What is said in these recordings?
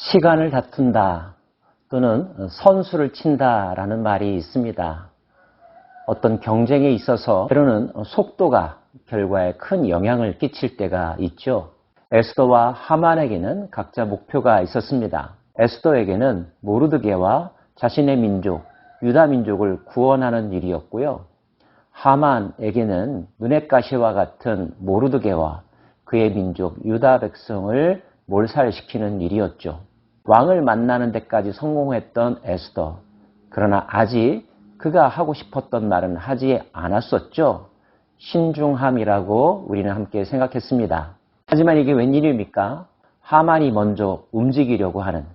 시간을 다툰다 또는 선수를 친다라는 말이 있습니다. 어떤 경쟁에 있어서 때로는 속도가 결과에 큰 영향을 끼칠 때가 있죠. 에스더와 하만에게는 각자 목표가 있었습니다. 에스더에게는 모르드게와 자신의 민족, 유다 민족을 구원하는 일이었고요. 하만에게는 눈엣가시와 같은 모르드게와 그의 민족 유다 백성을 몰살시키는 일이었죠. 왕을 만나는 데까지 성공했던 에스더. 그러나 아직 그가 하고 싶었던 말은 하지 않았었죠. 신중함이라고 우리는 함께 생각했습니다. 하지만 이게 웬일입니까? 하만이 먼저 움직이려고 하는,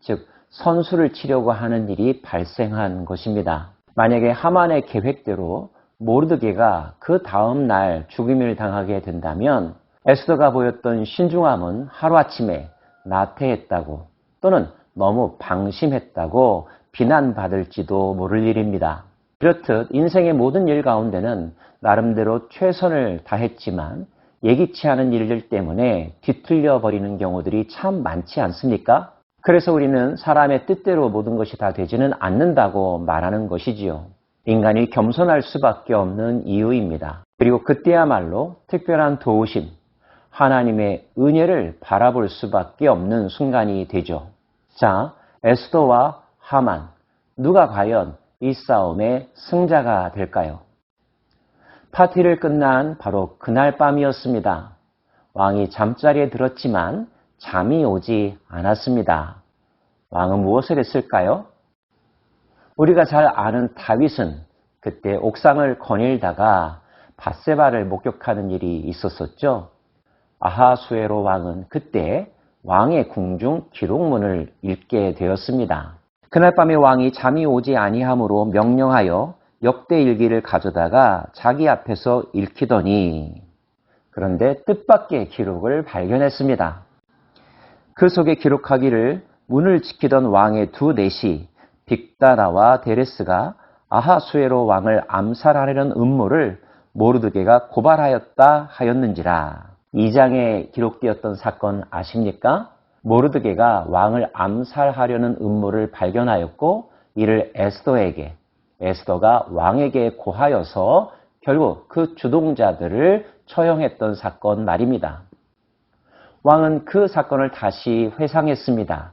즉 선수를 치려고 하는 일이 발생한 것입니다. 만약에 하만의 계획대로 모르드게가 그 다음 날 죽임을 당하게 된다면 에스더가 보였던 신중함은 하루아침에 나태했다고 또는 너무 방심했다고 비난받을지도 모를 일입니다. 그렇듯 인생의 모든 일 가운데는 나름대로 최선을 다했지만 예기치 않은 일들 때문에 뒤틀려 버리는 경우들이 참 많지 않습니까? 그래서 우리는 사람의 뜻대로 모든 것이 다 되지는 않는다고 말하는 것이지요. 인간이 겸손할 수밖에 없는 이유입니다. 그리고 그때야말로 특별한 도우심, 하나님의 은혜를 바라볼 수밖에 없는 순간이 되죠. 자, 에스더와 하만, 누가 과연 이 싸움의 승자가 될까요? 파티를 끝난 바로 그날 밤이었습니다. 왕이 잠자리에 들었지만 잠이 오지 않았습니다. 왕은 무엇을 했을까요? 우리가 잘 아는 다윗은 그때 옥상을 거닐다가 바세바를 목격하는 일이 있었었죠. 아하수에로 왕은 그때 왕의 궁중 기록문을 읽게 되었습니다. 그날 밤에 왕이 잠이 오지 아니하므로 명령하여 역대 일기를 가져다가 자기 앞에서 읽히더니 그런데 뜻밖의 기록을 발견했습니다. 그 속에 기록하기를 문을 지키던 왕의 두 넷이 빅다나와 데레스가 아하수에로 왕을 암살하려는 음모를 모르드게가 고발하였다 하였는지라. 2장에 기록되었던 사건 아십니까? 모르드게가 왕을 암살하려는 음모를 발견하였고 이를 에스더에게 에스더가 왕에게 고하여서 결국 그 주동자들을 처형했던 사건 말입니다. 왕은 그 사건을 다시 회상했습니다.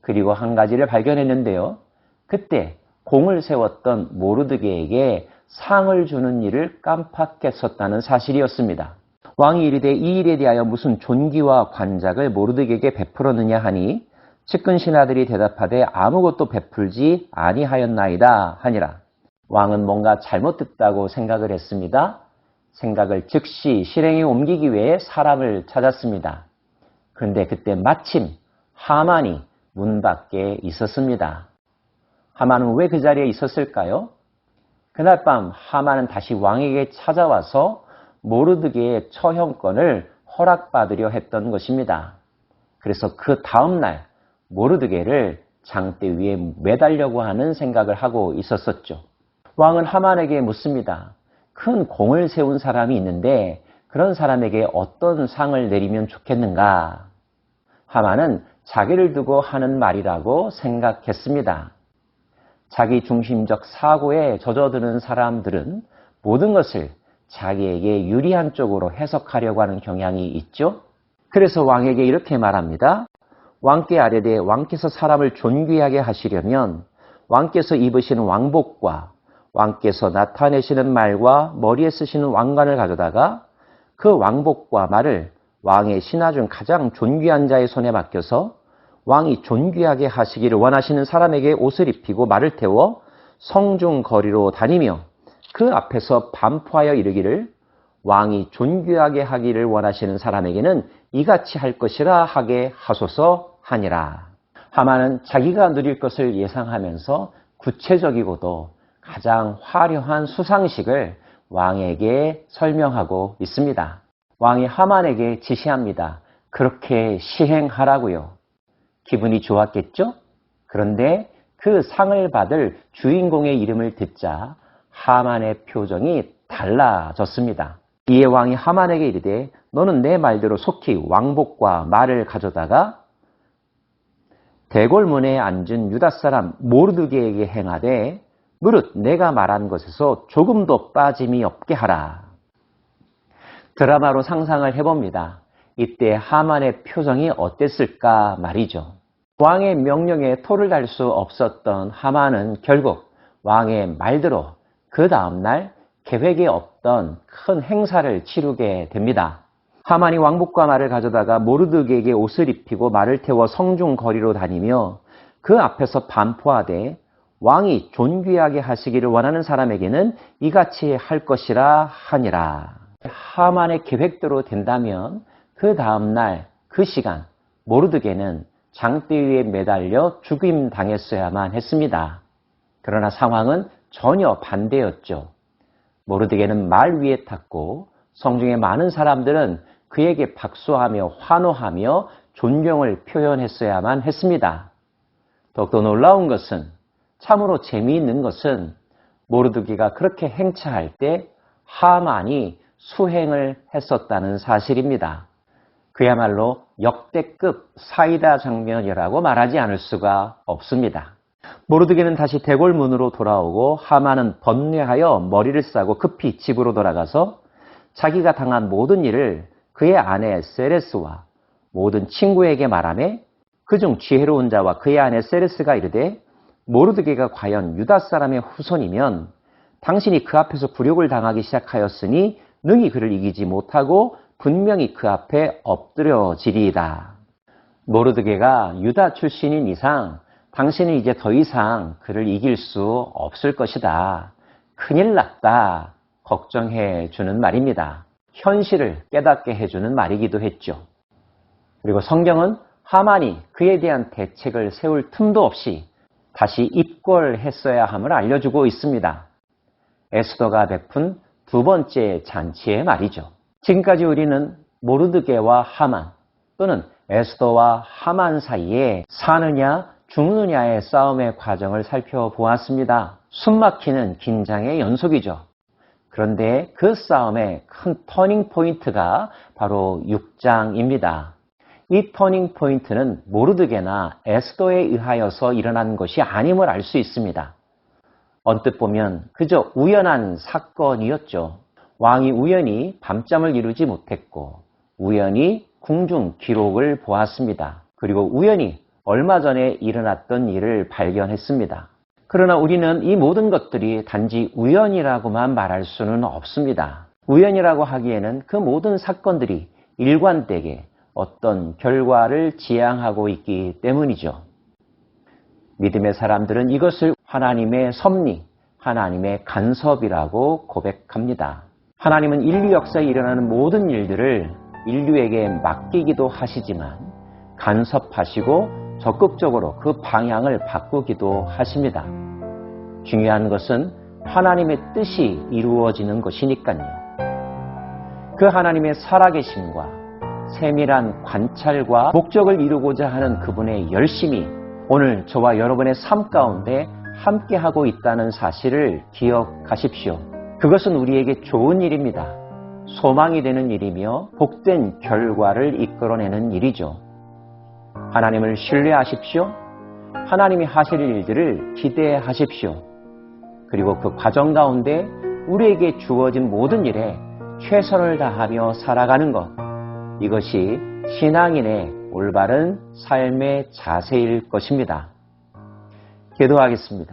그리고 한 가지를 발견했는데요. 그때 공을 세웠던 모르드게에게 상을 주는 일을 깜빡했었다는 사실이었습니다. 왕이 이르되 이 일에 대하여 무슨 존귀와 관작을 모르드게에게 베풀었느냐 하니 측근 신하들이 대답하되 아무것도 베풀지 아니하였나이다 하니라. 왕은 뭔가 잘못됐다고 생각을 했습니다. 생각을 즉시 실행에 옮기기 위해 사람을 찾았습니다. 그런데 그때 마침 하만이 문 밖에 있었습니다. 하만은 왜 그 자리에 있었을까요? 그날 밤 하만은 다시 왕에게 찾아와서 모르드게의 처형권을 허락받으려 했던 것입니다. 그래서 그 다음날 모르드게를 장대 위에 매달려고 하는 생각을 하고 있었었죠. 왕은 하만에게 묻습니다. 큰 공을 세운 사람이 있는데 그런 사람에게 어떤 상을 내리면 좋겠는가? 하만은 자기를 두고 하는 말이라고 생각했습니다. 자기 중심적 사고에 젖어드는 사람들은 모든 것을 자기에게 유리한 쪽으로 해석하려고 하는 경향이 있죠. 그래서 왕에게 이렇게 말합니다. 왕께 아뢰되 왕께서 사람을 존귀하게 하시려면 왕께서 입으시는 왕복과 왕께서 나타내시는 말과 머리에 쓰시는 왕관을 가져다가 그 왕복과 말을 왕의 신하 중 가장 존귀한 자의 손에 맡겨서 왕이 존귀하게 하시기를 원하시는 사람에게 옷을 입히고 말을 태워 성중 거리로 다니며 그 앞에서 반포하여 이르기를 왕이 존귀하게 하기를 원하시는 사람에게는 이같이 할 것이라 하게 하소서 하니라. 하마는 자기가 누릴 것을 예상하면서 구체적이고도 가장 화려한 수상식을 왕에게 설명하고 있습니다. 왕이 하만에게 지시합니다. 그렇게 시행하라고요. 기분이 좋았겠죠? 그런데 그 상을 받을 주인공의 이름을 듣자 하만의 표정이 달라졌습니다. 이에 왕이 하만에게 이르되 너는 내 말대로 속히 왕복과 말을 가져다가 대궐문에 앉은 유다 사람 모르드게에게 행하되 무릇 내가 말한 것에서 조금도 빠짐이 없게 하라. 드라마로 상상을 해봅니다. 이때 하만의 표정이 어땠을까 말이죠. 왕의 명령에 토를 달 수 없었던 하만은 결국 왕의 말대로 그 다음날 계획에 없던 큰 행사를 치르게 됩니다. 하만이 왕복과 말을 가져다가 모르드게에게 옷을 입히고 말을 태워 성중 거리로 다니며 그 앞에서 반포하되 왕이 존귀하게 하시기를 원하는 사람에게는 이같이 할 것이라 하니라. 하만의 계획대로 된다면 그 다음날 그 시간 모르드게는 장대 위에 매달려 죽임 당했어야만 했습니다. 그러나 상황은 전혀 반대였죠. 모르드게는 말 위에 탔고 성중의 많은 사람들은 그에게 박수하며 환호하며 존경을 표현했어야만 했습니다. 더욱더 놀라운 것은 참으로 재미있는 것은 모르드게가 그렇게 행차할 때 하만이 수행을 했었다는 사실입니다. 그야말로 역대급 사이다 장면이라고 말하지 않을 수가 없습니다. 모르드게는 다시 대궐문으로 돌아오고 하만은 번뇌하여 머리를 싸고 급히 집으로 돌아가서 자기가 당한 모든 일을 그의 아내 세레스와 모든 친구에게 말하며 그중 지혜로운 자와 그의 아내 세레스가 이르되 모르드게가 과연 유다 사람의 후손이면 당신이 그 앞에서 굴욕을 당하기 시작하였으니 능히 그를 이기지 못하고 분명히 그 앞에 엎드려지리이다. 모르드게가 유다 출신인 이상 당신은 이제 더 이상 그를 이길 수 없을 것이다. 큰일 났다. 걱정해 주는 말입니다. 현실을 깨닫게 해주는 말이기도 했죠. 그리고 성경은 하만이 그에 대한 대책을 세울 틈도 없이 다시 입궐했어야 함을 알려주고 있습니다. 에스더가 베푼 두 번째 잔치의 말이죠. 지금까지 우리는 모르드게와 하만 또는 에스더와 하만 사이에 사느냐 죽느냐의 싸움의 과정을 살펴보았습니다. 숨막히는 긴장의 연속이죠. 그런데 그 싸움의 큰 터닝 포인트가 바로 6장입니다. 이 터닝 포인트는 모르드게나 에스더에 의하여서 일어난 것이 아님을 알 수 있습니다. 언뜻 보면 그저 우연한 사건이었죠. 왕이 우연히 밤잠을 이루지 못했고 우연히 궁중 기록을 보았습니다. 그리고 우연히 얼마 전에 일어났던 일을 발견했습니다. 그러나 우리는 이 모든 것들이 단지 우연이라고만 말할 수는 없습니다. 우연이라고 하기에는 그 모든 사건들이 일관되게 어떤 결과를 지향하고 있기 때문이죠. 믿음의 사람들은 이것을 하나님의 섭리, 하나님의 간섭이라고 고백합니다. 하나님은 인류 역사에 일어나는 모든 일들을 인류에게 맡기기도 하시지만 간섭하시고 적극적으로 그 방향을 바꾸기도 하십니다. 중요한 것은 하나님의 뜻이 이루어지는 것이니까요. 그 하나님의 살아계심과 세밀한 관찰과 목적을 이루고자 하는 그분의 열심이 오늘 저와 여러분의 삶 가운데 함께하고 있다는 사실을 기억하십시오. 그것은 우리에게 좋은 일입니다. 소망이 되는 일이며 복된 결과를 이끌어내는 일이죠. 하나님을 신뢰하십시오. 하나님이 하실 일들을 기대하십시오. 그리고 그 과정 가운데 우리에게 주어진 모든 일에 최선을 다하며 살아가는 것. 이것이 신앙인의 올바른 삶의 자세일 것입니다. 기도하겠습니다.